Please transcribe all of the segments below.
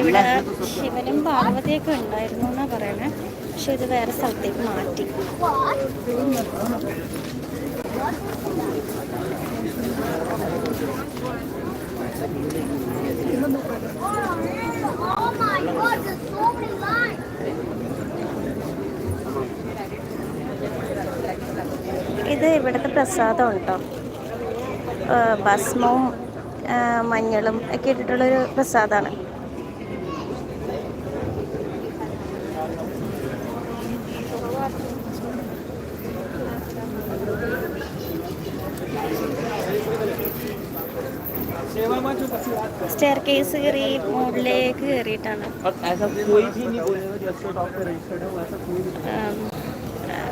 ഇവിടെ ശിവനും പാർവതിയൊക്കെ ഉണ്ടായിരുന്നു എന്നാ പറയണേ. പക്ഷെ ഇത് വേറെ സ്ഥലത്തേക്ക് മാറ്റി. ഇത് ഇവിടുത്തെ പ്രസാദം കേട്ടോ ഭസ്മവും മഞ്ഞളും ഒക്കെ ഇട്ടിട്ടുള്ളൊരു പ്രസാദമാണ് സ്റ്റെയർ കേസ് കയറി മുകളിലേക്ക് കയറിയിട്ടാണ്.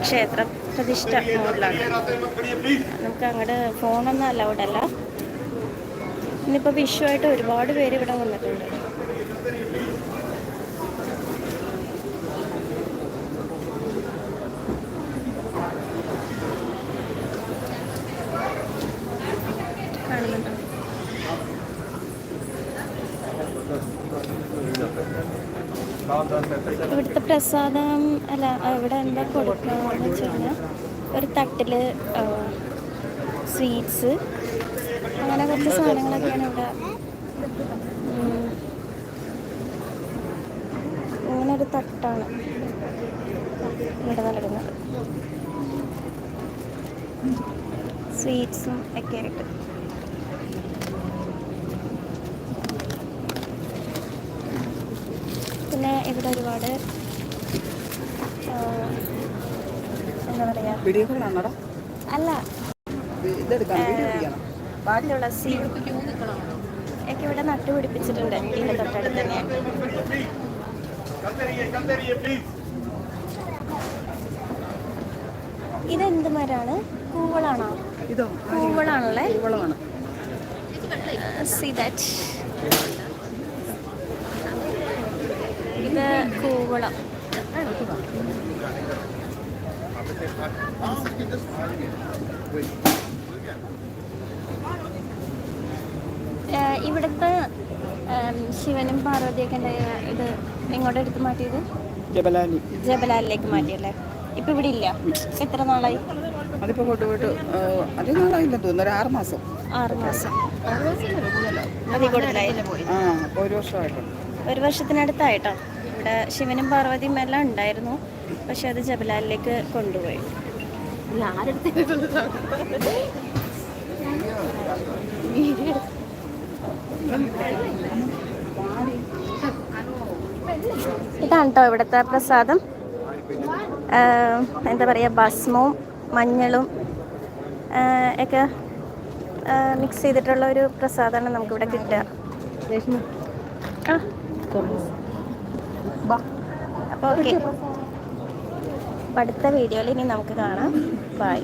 ക്ഷേത്ര പ്രതിഷ്ഠ മോഡലാണ്. നമുക്ക് അങ്ങോട്ട് ഫോണൊന്നും അലൗഡ് അല്ല ഇന്നിപ്പോൾ വിഷു ആയിട്ട് ഒരുപാട് പേര് ഇവിടെ വന്നിട്ടുണ്ട്. കാണുന്നുണ്ടോ? ഇവിടുത്തെ പ്രസാദം അല്ല ഇവിടെ എന്താ കൊടുക്കുന്നതെന്ന് വെച്ച് കഴിഞ്ഞാൽ ഒരു തട്ടിൽ സ്വീറ്റ്സ് അങ്ങനെ കുറച്ച് സാധനങ്ങളൊക്കെയാണ് ഇവിടെ. ഇങ്ങനെ ഒരു തട്ടാണ് ഇവിടെ നൽകുന്നത് സ്വീറ്റ്സും ഒക്കെ ആയിട്ട് പിന്നെ ഇവിടെ ഒരുപാട് എന്താ പറയുക അല്ല. തുളസി ഒക്കെ ഇവിടെ നട്ടുപിടിപ്പിച്ചിട്ടുണ്ട് ഇതിന്റെ തൊട്ടടുത്ത് തന്നെ. ഇതെന്ത് മരാണ് കൂവളാണോ കൂവളാണല്ലേ? സി ദാറ്റ് ഇത് ഏഹ് ഇവിടുത്തെ ശിവനും പാർവതിയൊക്കെ ഉണ്ടായ ഇത് എങ്ങോട്ട് എടുത്ത് മാറ്റിയത്? ജബലാലി ജബലാലിലേക്ക് മാറ്റിയല്ലേ? ഇപ്പൊ ഇവിടെ ഇല്ല. എത്ര നാളായി? അതിപ്പോ കൊണ്ടുപോയിട്ട് അത് നാളായില്ല തോന്നുന്നു. ഒരു ആറ് മാസം. ആറ് മാസം. ആ ഒരു വർഷമായിട്ടുണ്ട്. ഒരു വർഷത്തിനടുത്തായിട്ടോ? ഇവിടെ ശിവനും പാർവതിയും എല്ലാം ഉണ്ടായിരുന്നു. പക്ഷെ അത് ജബലാലിലേക്ക് കൊണ്ടുപോയി. ഇതാണ് കേട്ടോ ഇവിടുത്തെ പ്രസാദം. എന്താ പറയുക ഭസ്മവും മഞ്ഞളും ഒക്കെ മിക്സ് ചെയ്തിട്ടുള്ള ഒരു പ്രസാദമാണ് നമുക്കിവിടെ കിട്ടുക. ആ. ഓക്കെ. അടുത്ത വീഡിയോയിൽ ഇനി നമുക്ക് കാണാം. ബൈ